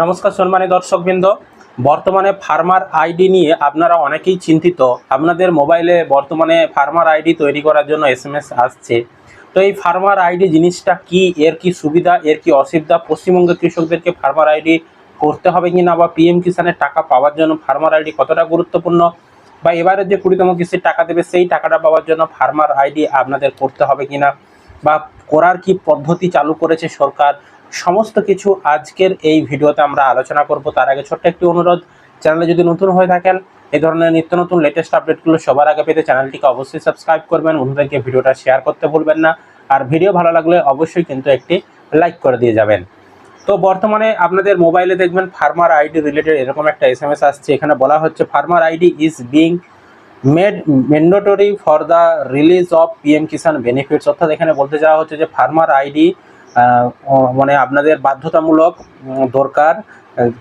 নমস্কার সম্মানী দর্শকবৃন্দ। বর্তমানে ফার্মার আইডি নিয়ে আপনারা অনেকেই চিন্তিত। আপনাদের মোবাইলে বর্তমানে ফার্মার আইডি তৈরি করার জন্য এসএমএস আসছে। তো এই ফার্মার আইডি জিনিসটা কি? এর কি সুবিধা? এর কি অসুবিধা? পশ্চিমবঙ্গের কৃষকদেরকে ফার্মার আইডি করতে হবে কি না বা পিএম কিষানের টাকা পাওয়ার জন্য ফার্মার আইডি কতটা গুরুত্বপূর্ণ? বা এবারে যে কুড়িতম কিস্তির টাকা দেবে, সেই টাকাটা পাওয়ার জন্য ফার্মার আইডি আপনাদের করতে হবে কি না বা করার কি পদ্ধতি চালু করেছে সরকার? সমস্ত কিছু আজকের এই ভিডিওতে আমরা আলোচনা করব। তার আগে ছোট্ট একটি অনুরোধ, চ্যানেলে যদি নতুন হয়ে থাকেন, এই ধরনের নিত্য নতুন লেটেস্ট আপডেটগুলো সবার আগে পেতে চ্যানেলটিকে অবশ্যই সাবস্ক্রাইব করবেন, বন্ধুদেরকে ভিডিওটা শেয়ার করতে ভুলবেন না। আর ভিডিও ভালো লাগলে অবশ্যই কিন্তু একটি লাইক করে দিয়ে যাবেন। তো বর্তমানে আপনাদের মোবাইলে দেখবেন ফার্মার আইডি রিলেটেড এরকম একটা এস এম এস আসছে। এখানে বলা হচ্ছে, farmer ID is being made mandatory for the release of PM Kisan benefits অর্থাৎ এখানে বলতে যাওয়া হচ্ছে যে, ফার্মার আইডি মানে আপনাদের বাধ্যতামূলক দরকার।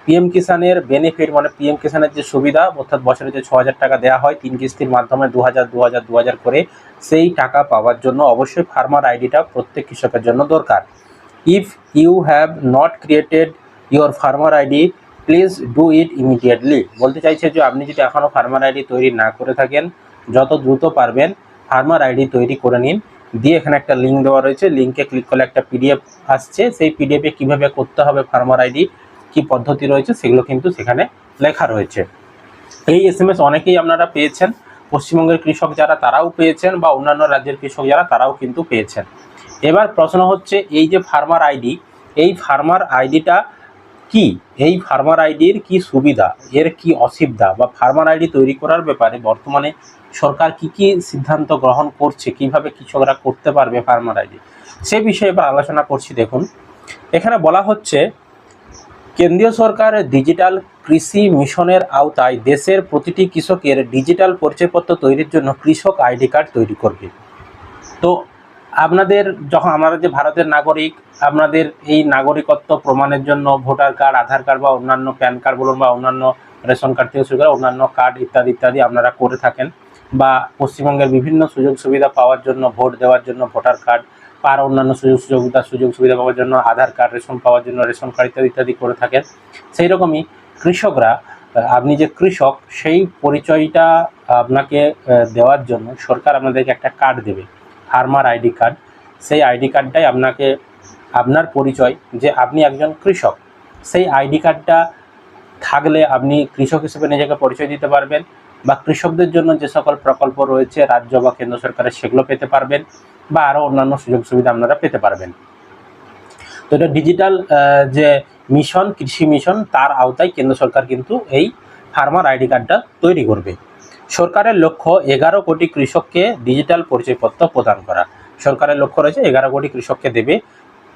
পিএম কিষাণের বেনিফিট মানে পিএম কিষাণের যে সুবিধা, অর্থাৎ বছরে যে ছ হাজার টাকা দেওয়া হয় তিন কিস্তির মাধ্যমে দু হাজার দু হাজার দু হাজার করে, সেই টাকা পাওয়ার জন্য অবশ্যই ফার্মার আইডিটা প্রত্যেক কৃষকের জন্য দরকার। If you have not created your farmer ID please do it immediately বলতে চাইছে যে আপনি যদি এখনও ফার্মার আইডি তৈরি না করে থাকেন, যত দ্রুত পারবেন ফার্মার আইডি তৈরি করে নিন। দিয়ে এখানে একটা লিঙ্ক দেওয়া রয়েছে। লিঙ্কে ক্লিক করলে একটা পিডিএফ আসছে। সেই পিডিএফে কীভাবে করতে হবে ফার্মার আইডি কি পদ্ধতি রয়েছে, সেগুলো কিন্তু সেখানে লেখা রয়েছে। এই এস এম এস অনেকেই আপনারা পেয়েছেন। পশ্চিমবঙ্গের কৃষক যারা, তারাও পেয়েছেন বা অন্যান্য রাজ্যের কৃষক যারা, তারাও কিন্তু পেয়েছেন। এবার প্রশ্ন হচ্ছে, এই যে ফার্মার আইডি এই ফার্মার আইডিটা কি? এই ফার্মার আইডির কি সুবিধা? এর কি অসুবিধা? বা ফার্মার আইডি তৈরি করার ব্যাপারে বর্তমানে সরকার কি কি সিদ্ধান্ত গ্রহণ করছে, কীভাবে কৃষকরা করতে পারবে ফার্মার আইডি সে বিষয়ে এবার আলোচনা করছি, দেখুন। এখানে বলা হচ্ছে, কেন্দ্রীয় সরকার ডিজিটাল কৃষি মিশনের আওতায় দেশের প্রতিটি কৃষকের ডিজিটাল পরিচয়পত্র তৈরির জন্য কৃষক আইডি কার্ড তৈরি করবে। তো আপনাদের যখন, আমরা যে ভারতের নাগরিক, আপনাদের এই নাগরিকত্ব প্রমাণের জন্য ভোটার কার্ড, আধার কার্ড বা অন্যান্য প্যান কার্ড বলুন বা অন্যান্য রেশন কার্ড থেকে শুরু করে অন্যান্য কার্ড ইত্যাদি ইত্যাদি আপনারা করে থাকেন। বা পশ্চিমবঙ্গের বিভিন্ন সুযোগ সুবিধা পাওয়ার জন্য, ভোট দেওয়ার জন্য, ভোটার কার্ড বা আরও অন্যান্য সুযোগ সুবিধা সুযোগ সুবিধা পাওয়ার জন্য, আধার কার্ড, রেশন পাওয়ার জন্য, রেশন কার্ড ইত্যাদি ইত্যাদি করে থাকেন। সেই রকমই কৃষকরা আপনি যে কৃষক, সেই পরিচয়টা আপনাকে দেওয়ার জন্য সরকার আপনাদেরকে একটা কার্ড দেবে, ফার্মার আইডি কার্ড। সেই আইডি কার্ডটাই আপনাকে, আপনার পরিচয় যে আপনি একজন কৃষক। সেই আইডি কার্ডটা থাকলে আপনি কৃষক হিসেবে নিজেকে পরিচয় দিতে পারবেন। বা কৃষকদের জন্য যে সকল প্রকল্প রয়েছে, রাজ্য বা কেন্দ্র সরকারের সেগুলো পেতে পারবেন বা আরও অন্যান্য সুযোগ সুবিধা আপনারা পেতে পারবেন। তো এটা ডিজিটাল যে মিশন কৃষি মিশন তার আওতায় কেন্দ্র সরকার কিন্তু এই ফার্মার আইডি কার্ডটা তৈরি করবে। সরকারের লক্ষ্য এগারো কোটি কৃষককে ডিজিটাল পরিচয়পত্র প্রদান করা। সরকারের লক্ষ্য রয়েছে এগারো কোটি কৃষককে দেবে।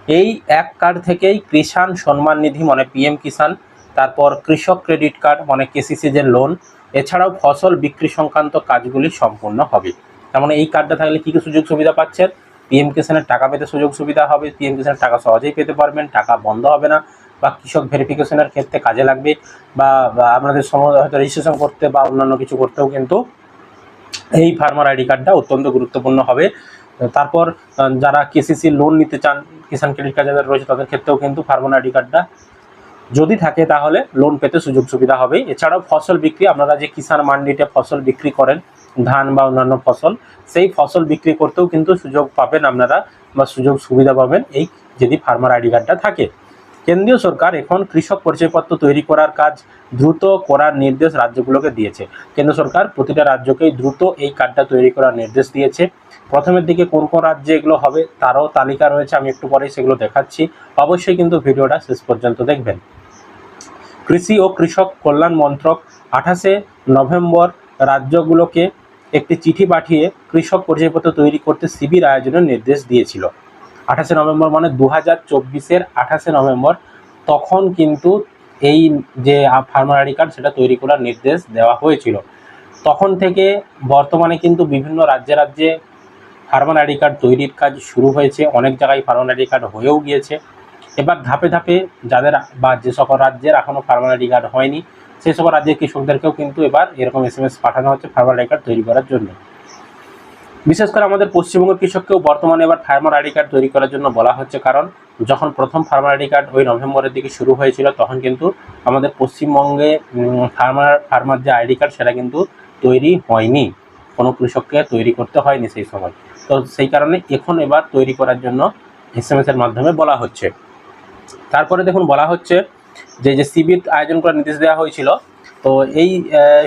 এই এক কার্ড থেকেই কিষাণ সম্মান নিধি মানে পিএম কিষাণ তারপর কৃষক ক্রেডিট কার্ড মানে কেসিসি যে লোন এছাড়াও ফসল বিক্রি সংক্রান্ত কাজগুলি সম্পূর্ণ হবে। তার মানে এই কার্ডটা থাকলে কী কী সুযোগ সুবিধা পাচ্ছেন? পিএম কিষাণের টাকা পেতে সুযোগ সুবিধা হবে। পিএম কিষাণের টাকা সহজেই পেতে পারবেন, টাকা বন্ধ হবে না। বা কৃষক ভেরিফিকেশনের ক্ষেত্রে কাজে লাগবে বা বা আপনাদের সময় হয়তো রেজিস্ট্রেশন করতে বা অন্যান্য কিছু করতেও কিন্তু এই ফার্মার আইডি কার্ডটা অত্যন্ত গুরুত্বপূর্ণ হবে। তারপর যারা কেসিসি লোন নিতে চান কিষাণ ক্রেডিট কার্ড যাদের রয়েছে তাদের ক্ষেত্রেও কিন্তু ফার্মার আইডি কার্ডটা যদি থাকে তাহলে লোন পেতে সুযোগ সুবিধা হবে এছাড়াও ফসল বিক্রি, আপনারা যে কিষাণ মান্ডিতে ফসল বিক্রি করেন, ধান বা অন্যান্য ফসল, সেই ফসল বিক্রি করতেও কিন্তু সুযোগ পাবেন আপনারা বা সুযোগ সুবিধা পাবেন এই যদি ফার্মার আইডি কার্ডটা থাকে। কেন্দ্রীয় সরকার এখন কৃষক পরিচয়পত্র তৈরি করার কাজ দ্রুত করার নির্দেশ রাজ্যগুলোকে দিয়েছে। কেন্দ্র সরকার প্রতিটা রাজ্যকেই দ্রুত এই কার্ডটা তৈরি করার নির্দেশ দিয়েছে। প্রথমের দিকে কোন কোন রাজ্যে এগুলো হবে তারও তালিকা রয়েছে, আমি একটু পরেই সেগুলো দেখাচ্ছি। অবশ্যই কিন্তু ভিডিওটা শেষ পর্যন্ত দেখবেন। কৃষি ও কৃষক কল্যাণ মন্ত্রক আঠাশে নভেম্বর রাজ্যগুলোকে একটি চিঠি পাঠিয়ে কৃষক পরিচয়পত্র তৈরি করতে শিবির আয়োজনের নির্দেশ দিয়েছিল। আঠাশে নভেম্বর মানে দু হাজার চব্বিশের আঠাশে নভেম্বর, তখন কিন্তু এই যে ফার্মার আইডি কার্ড সেটা তৈরি করার নির্দেশ দেওয়া হয়েছিল। তখন থেকে বর্তমানে কিন্তু বিভিন্ন রাজ্যে রাজ্যে ফার্মার আইডি কার্ড তৈরির কাজ শুরু হয়েছে, অনেক জায়গায় ফার্মার আইডি কার্ড হয়েও গিয়েছে। এবার ধাপে ধাপে যাদের বা যে সকল রাজ্যের এখনও ফার্মার আইডি কার্ড হয়নি, সেই সকল রাজ্যের কৃষকদেরকেও কিন্তু এবার এরকম এস এম এস পাঠানো হচ্ছে ফার্মার আইডি কার্ড তৈরি করার জন্য। বিশেষ করে আমাদের পশ্চিমবঙ্গের কৃষককেও বর্তমানে এবার ফার্মার আইডি কার্ড তৈরি করার জন্য বলা হচ্ছে, কারণ যখন প্রথম ফার্মার আইডি কার্ড ওই নভেম্বরের দিকে শুরু হয়েছিল, তখন কিন্তু আমাদের পশ্চিমবঙ্গে ফার্মার ফার্মার যে আইডি কার্ড সেটা কিন্তু তৈরি হয়নি। কোনো কৃষককে তৈরি করতে হয়নি সেই সময়। তো সেই কারণে এখন এবার তৈরি করার জন্য এস এম এর মাধ্যমে বলা হচ্ছে। তারপরে দেখুন, বলা হচ্ছে যে যে শিবির আয়োজন করার নির্দেশ দেওয়া হয়েছিল, তো এই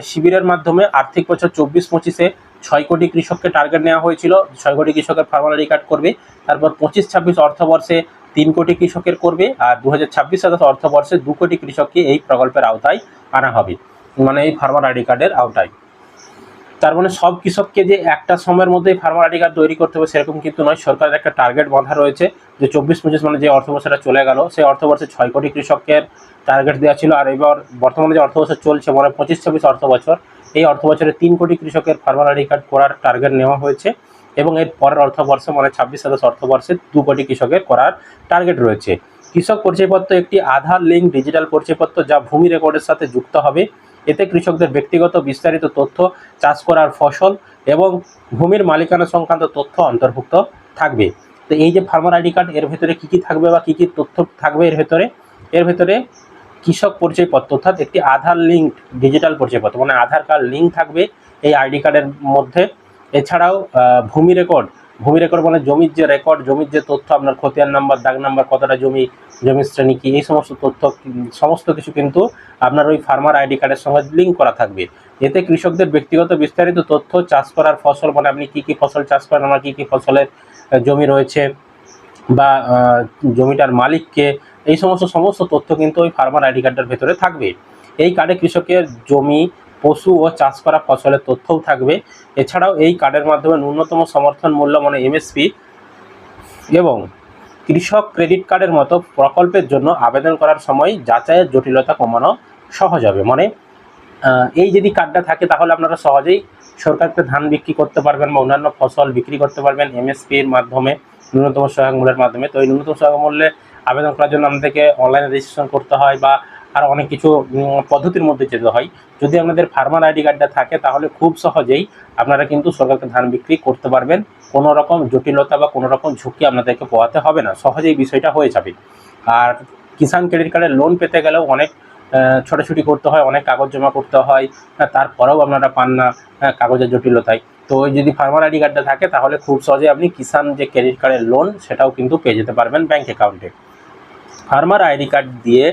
শিবিরের মাধ্যমে আর্থিক বছর চব্বিশ পঁচিশে ছয় কোটি কৃষককে টার্গেট নেওয়া হয়েছিল। ছয় কোটি কৃষকের ফার্মার কার্ড করবে। তারপর পঁচিশ ছাব্বিশ অর্থবর্ষে তিন কোটি কৃষকের করবে আর দু হাজার ছাব্বিশ সাতাশ অর্থবর্ষে দু কোটি কৃষককে এই প্রকল্পের আওতায় আনা হবে। মানে এই ফার্মার আইডি কার্ডের আওতায়। তার মানে সব কৃষককে যে একটা সময়ের মধ্যে ফার্মার আইডি কার্ড তৈরি করতে হবে সেরকম কিন্তু নয়। সরকারের একটা টার্গেট বাঁধা রয়েছে যে চব্বিশ পঁচিশ মানে যে অর্থবর্ষটা চলে গেল, সেই অর্থবর্ষে ছয় কোটি কৃষকের টার্গেট দেওয়া ছিল। আর এবার বর্তমানে যে অর্থবছর চলছে মানে পঁচিশ ছাব্বিশ অর্থবছর এই অর্থবছরে তিন কোটি কৃষকের ফার্মার আইডি কার্ড করার টার্গেট নেওয়া হয়েছে এবং এর পরের অর্থবর্ষে মানে ছাব্বিশ সাতাশ অর্থবর্ষে দু কোটি কৃষকের করার টার্গেট রয়েছে। কৃষক পরিচয়পত্র একটি আধার লিঙ্ক ডিজিটাল পরিচয়পত্র যা ভূমি রেকর্ডের সাথে যুক্ত হবে। এতে কৃষকদের ব্যক্তিগত বিস্তারিত তথ্য, চাষ করার ফসল এবং ভূমির মালিকানা সংক্রান্ত তথ্য অন্তর্ভুক্ত থাকবে। তো এই যে ফার্মার আইডি কার্ড এর ভেতরে কী কী থাকবে বা কী কী তথ্য থাকবে এর ভেতরে? এর ভেতরে কৃষক পরিচয়পত্র অর্থাৎ একটি আধার লিঙ্ক ডিজিটাল পরিচয়পত্র মানে আধার কার্ড লিঙ্ক থাকবে এই আইডি কার্ডের মধ্যে। এছাড়াও ভূমি রেকর্ড ভূমি রেকর্ড মানে জমির যে রেকর্ড জমির যে তথ্য, আপনার খতিয়ান নাম্বার দাগ নাম্বার কতটা জমি, জমির শ্রেণি কী, এই সমস্ত তথ্য, সমস্ত কিছু কিন্তু আপনার ওই ফার্মার আইডি কার্ডের সঙ্গে লিঙ্ক করা থাকবে। এতে কৃষকদের ব্যক্তিগত বিস্তারিত তথ্য, চাষ করার ফসল মানে আপনি কী কী ফসল চাষ করেন আমার কী কী ফসলের জমি রয়েছে বা জমিটার মালিককে, এই সমস্ত সমস্ত তথ্য কিন্তু ওই ফার্মার আইডি কার্ডের ভেতরে থাকবে। এই কার্ডে কৃষকের জমি, পশু ও চাষ করা ফসলের তথ্যও থাকবে। এছাড়াও এই কার্ডের মাধ্যমে ন্যূনতম সমর্থন মূল্য মানে এমএসপি এবং কৃষক ক্রেডিট কার্ডের মতো প্রকল্পের জন্য আবেদন করার সময় যাচাইয়ের জটিলতা কমানো সহজ হবে। মানে এই যদি কার্ডটা থাকে তাহলে আপনারা সহজেই সরকারকে ধান বিক্রি করতে পারবেন বা অন্যান্য ফসল বিক্রি করতে পারবেন এমএসপির মাধ্যমে। ন্যূনতম সহায়ক মূল্যের মাধ্যমে। তো এই ন্যূনতম সহায়ক মূল্যে আবেদন করার জন্য আমাদেরকে অনলাইনে রেজিস্ট্রেশন করতে হয় বা আর অনেক কিছু পদ্ধতির মধ্যে যেতে হয়। যদি আপনাদের ফার্মার আইডি কার্ডটা থাকে তাহলে খুব সহজেই আপনারা কিন্তু সরকারকে ধান বিক্রি করতে পারবেন। কোনো রকম জটিলতা বা কোনো রকম ঝুঁকি আপনাদেরকে পোয়াতে হবে না। সহজেই বিষয়টা হয়ে যাবে। আর কিষাণ ক্রেডিট কার্ডের লোন পেতে গেলেও অনেক ছোটাছুটি করতে হয় অনেক কাগজ জমা করতে হয় হ্যাঁ, তারপরেও আপনারা পান না হ্যাঁ, কাগজের জটিলতায়। তো যদি ফার্মার আইডি কার্ডটা থাকে, তাহলে খুব সহজে আপনি কিষাণ যে ক্রেডিট কার্ডের লোন সেটাও কিন্তু পেয়ে যেতে পারবেন ব্যাঙ্ক অ্যাকাউন্টে ফার্মার আইডি কার্ড দিয়ে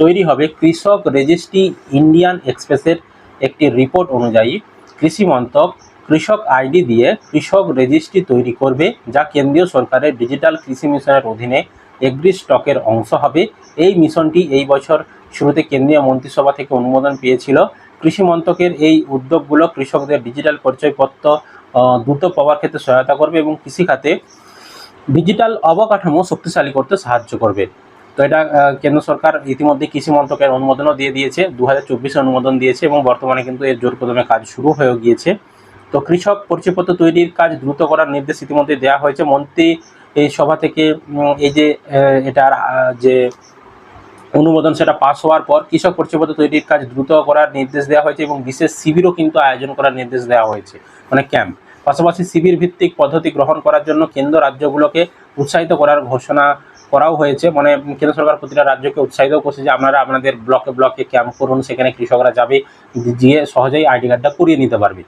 তৈরি হবে কৃষক রেজিস্ট্রি ইন্ডিয়ান এক্সপ্রেসের একটি রিপোর্ট অনুযায়ী কৃষি মন্ত্রক। কৃষক আইডি দিয়ে কৃষক রেজিস্ট্রি তৈরি করবে, যা কেন্দ্রীয় সরকারের ডিজিটাল কৃষি মিশনের অধীনে এগ্রি স্টকের অংশ হবে। এই মিশনটি এই বছর শুরুতে কেন্দ্রীয় মন্ত্রিসভা থেকে অনুমোদন পেয়েছিল। কৃষি মন্ত্রকের এই উদ্যোগগুলো কৃষকদের ডিজিটাল পরিচয়পত্র দ্রুত পাওয়ার ক্ষেত্রে সহায়তা করবে এবং কৃষিখাতে ডিজিটাল অবকাঠামো শক্তিশালী করতে সাহায্য করবে। তো এটা কেন্দ্র সরকার ইতিমধ্যে কৃষি মন্ত্রকের অনুমোদনও দিয়ে দিয়েছে দু হাজার অনুমোদন দিয়েছে এবং বর্তমানে কিন্তু এর জোর কদমে কাজ শুরু হয়ে গিয়েছে। তো কৃষক পরিচয়পত্র তৈরির কাজ দ্রুত করার নির্দেশ ইতিমধ্যে দেওয়া হয়েছে। মন্ত্রী এই সভা থেকে এই যে এটার যে অনুমোদন সেটা পাস হওয়ার পর কৃষক পরিচয়পত্র তৈরির কাজ দ্রুত করার নির্দেশ দেওয়া হয়েছে এবং বিশেষ শিবিরও কিন্তু আয়োজন করার নির্দেশ দেওয়া হয়েছে মানে ক্যাম্প। পাশাপাশি শিবির ভিত্তিক পদ্ধতি গ্রহণ করার জন্য কেন্দ্র রাজ্যগুলোকে উৎসাহিত করার ঘোষণা করাও হয়েছে মানে কেন্দ্র সরকার প্রতিটা রাজ্যকে উৎসাহিত করছে যে আপনারা আপনাদের ব্লকে ব্লকে ক্যাম্প করুন, সেখানে কৃষকরা যাবে, গিয়ে সহজেই আইডি কার্ডটা করিয়ে নিতে পারবে।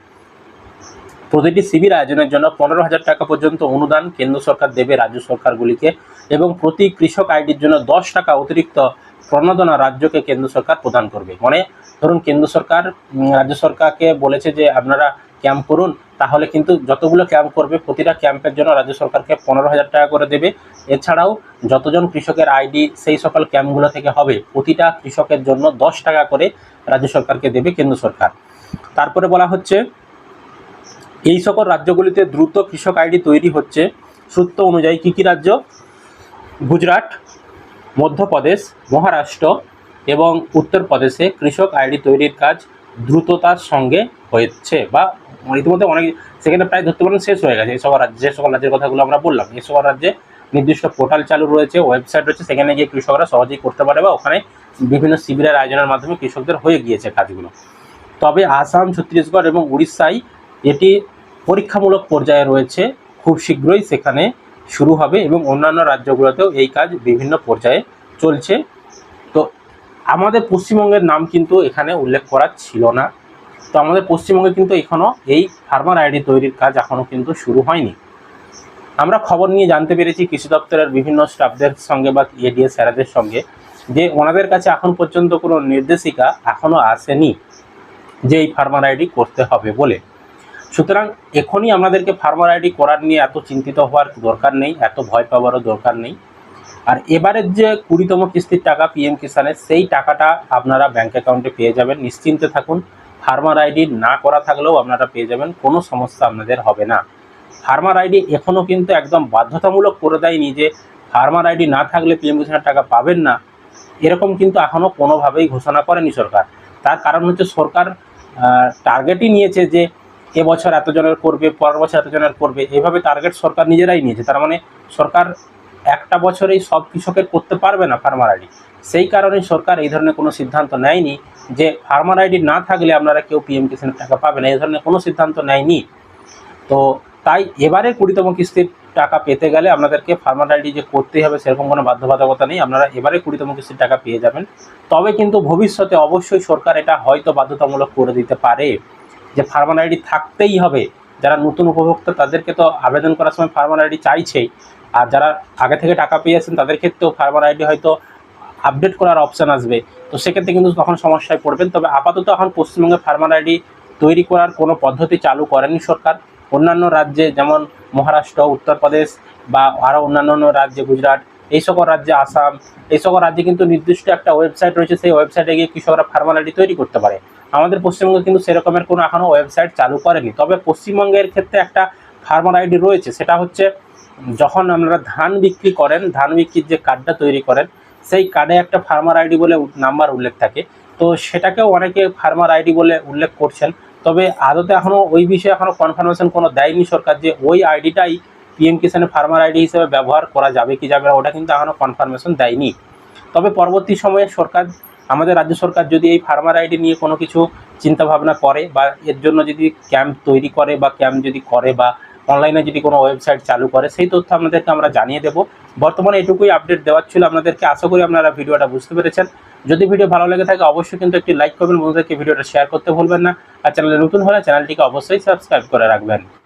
প্রতিটি শিবির আয়োজনের জন্য পনেরো হাজার টাকা পর্যন্ত অনুদান কেন্দ্র সরকার দেবে রাজ্য সরকারগুলিকে এবং প্রতি কৃষক আইডির জন্য দশ টাকা অতিরিক্ত প্রণোদনা রাজ্যকে কেন্দ্র সরকার প্রদান করবে। মানে ধরুন, কেন্দ্র সরকার রাজ্য সরকারকে বলেছে যে, আপনারা ক্যাম্প করুন, তাহলে কিন্তু যতগুলো ক্যাম্প করবে, প্রতিটা ক্যাম্পের জন্য রাজ্য সরকারকে পনেরো হাজার টাকা করে দেবে। এছাড়াও যতজন কৃষকের আইডি সেই সকল ক্যাম্পগুলো থেকে হবে, প্রতিটা কৃষকের জন্য দশ টাকা করে রাজ্য সরকারকে দেবে কেন্দ্র সরকার। তারপরে বলা হচ্ছে, এই সকল রাজ্যগুলিতে দ্রুত কৃষক আইডি তৈরি হচ্ছে। সূত্র অনুযায়ী কী কী রাজ্য? গুজরাট মধ্যপ্রদেশ, মহারাষ্ট্র এবং উত্তরপ্রদেশে কৃষক আইডি তৈরির কাজ দ্রুততার সঙ্গে হয়েছে বা ইতিমধ্যে অনেক সেখানে প্রায় ধরতে পারেন শেষ হয়ে গেছে। এই সকল রাজ্য সকল রাজ্যের কথাগুলো আমরা বললাম, এই সকল রাজ্যে নির্দিষ্ট পোর্টাল চালু রয়েছে ওয়েবসাইট রয়েছে, সেখানে গিয়ে কৃষকরা সহজেই করতে পারে বা ওখানে বিভিন্ন শিবিরের আয়োজনের মাধ্যমে কৃষকদের হয়ে গিয়েছে কাজগুলো। তবে আসাম, ছত্তিশগড় এবং উড়িষ্যায় এটি পরীক্ষামূলক পর্যায়ে রয়েছে। খুব শীঘ্রই সেখানে শুরু হবে এবং অন্যান্য রাজ্যগুলোতেও এই কাজ বিভিন্ন পর্যায়ে চলছে। তো আমাদের পশ্চিমবঙ্গের নাম কিন্তু এখানে উল্লেখ করা ছিল না। তো আমাদের পশ্চিমবঙ্গে কিন্তু এখনও এই ফার্মার আইডি তৈরির কাজ এখনও কিন্তু শুরু হয়নি। আমরা খবর নিয়ে জানতে পেরেছি কৃষি দপ্তরের বিভিন্ন স্টাফদের সঙ্গে বা এডিএস স্যারাদের সঙ্গে যে ওনাদের কাছে এখন পর্যন্ত কোনো নির্দেশিকা এখনও আসেনি যে এই ফার্মার আইডি করতে হবে বলে। সুতরাং এখনই আমাদেরকে ফার্মার আইডি করার নিয়ে এত চিন্তিত হওয়ার দরকার নেই, এত ভয় পাওয়ারও দরকার নেই। আর এবারের যে কুড়িতম কিস্তির টাকা পিএম কিষানের সেই টাকাটা আপনারা ব্যাংক অ্যাকাউন্টে পেয়ে যাবেন। নিশ্চিন্তে থাকুন ফার্মার আইডি না করা থাকলেও আপনারা পেয়ে যাবেন, কোনো সমস্যা আপনাদের হবে না। ফার্মার আইডি এখনও কিন্তু একদম বাধ্যতামূলক করে দেয়নি যে ফার্মার আইডি না থাকলে পিএম কিষানের টাকা পাবেন না। এরকম কিন্তু এখনও কোনোভাবেই ঘোষণা করেনি সরকার। তার কারণ হচ্ছে সরকার টার্গেটই নিয়েছে যে এবছর এতজনের করবে, পরের বছর এতজনের করবে, এভাবে টার্গেট সরকার নিজেরাই নিয়েছে। তার মানে সরকার একটা বছরেই সব কৃষকের করতে পারবে না ফার্মার আইডি সেই কারণে সরকার এই ধরনের কোনো সিদ্ধান্ত নেয়নি যে ফার্মার আইডি না থাকলে আপনারা কেউ পিএম কিষানের টাকা পাবে না, এই ধরনের কোনো সিদ্ধান্ত নেয়নি। তো তাই এবারে কুড়িতম কিস্তির টাকা পেতে গেলে আপনাদেরকে ফার্মার আইডি যে করতেই হবে সেরকম কোনো বাধ্যবাধকতা নেই, আপনারা এবারে কুড়িতম কিস্তির টাকা পেয়ে যাবেন। তবে কিন্তু ভবিষ্যতে অবশ্যই সরকার এটা হয়তো বাধ্যতামূলক করে দিতে পারে। যে ফার্মার আইডি থাকতেই হবে। যারা নতুন উপভোক্তা, তাদেরকে তো আবেদন করার সময় ফার্মার আইডি চাইছেই। আর যারা আগে থেকে টাকা পেয়েছেন, তাদের ক্ষেত্রেও ফার্মার আইডি হয়তো আপডেট করার অপশান আসবে। তো সেক্ষেত্রে কিন্তু তখন সমস্যায় পড়বেন। তবে আপাতত এখন পশ্চিমবঙ্গে ফার্মার আইডি তৈরি করার কোনো পদ্ধতি চালু করেনি সরকার। অন্যান্য রাজ্যে যেমন মহারাষ্ট্র, উত্তরপ্রদেশ বা আরও অন্যান্য রাজ্যে, গুজরাট, এই সকল রাজ্যে, আসাম, এই সকল রাজ্যে কিন্তু নির্দিষ্ট একটা ওয়েবসাইট রয়েছে। সেই ওয়েবসাইটে গিয়ে কৃষকরা ফার্মার আইডি তৈরি করতে পারে। আমাদের পশ্চিমবঙ্গে কিন্তু সেরকমের কোনো এখনও ওয়েবসাইট চালু করেনি। তবে পশ্চিমবঙ্গের ক্ষেত্রে একটা ফার্মার আইডি রয়েছে, সেটা হচ্ছে যখন আপনারা ধান বিক্রি করেন, ধান বিক্রির যে কার্ডটা তৈরি করেন, সেই কার্ডে একটা ফার্মার আইডি বলে নাম্বার উল্লেখ থাকে। তো সেটাকেও অনেকে ফার্মার আইডি বলে উল্লেখ করছেন। তবে আদতে এখনও ওই বিষয়ে এখনও কনফার্মেশন কোনো দেয়নি সরকার যে ওই আইডিটাই পিএম কিষানের ফার্মার আইডি হিসেবে ব্যবহার করা যাবে কি যাবে না, ওটা কিন্তু এখনও কনফার্মেশন দেয়নি। তবে পরবর্তী সময়ে সরকার আমাদের রাজ্য সরকার যদি এই ফার্মার আইডি নিয়ে কোনো কিছু চিন্তাভাবনা করে বা এর জন্য যদি ক্যাম্প তৈরি করে বা ক্যাম্প যদি করে বা অনলাইনে যদি কোনো ওয়েবসাইট চালু করে, সেই তথ্য আপনাদেরকে আমরা জানিয়ে দেবো। বর্তমানে এটুকুই আপডেট দেওয়ার ছিল। আপনাদেরকে আশা করি আপনারা ভিডিওটা বুঝতে পেরেছেন। যদি ভিডিও ভালো লেগে থাকে, অবশ্যই কিন্তু একটি লাইক করবেন। বন্ধুদেরকে ভিডিওটা শেয়ার করতে ভুলবেন না। আর চ্যানেলে নতুন হলে চ্যানেলটিকে অবশ্যই সাবস্ক্রাইব করে রাখবেন।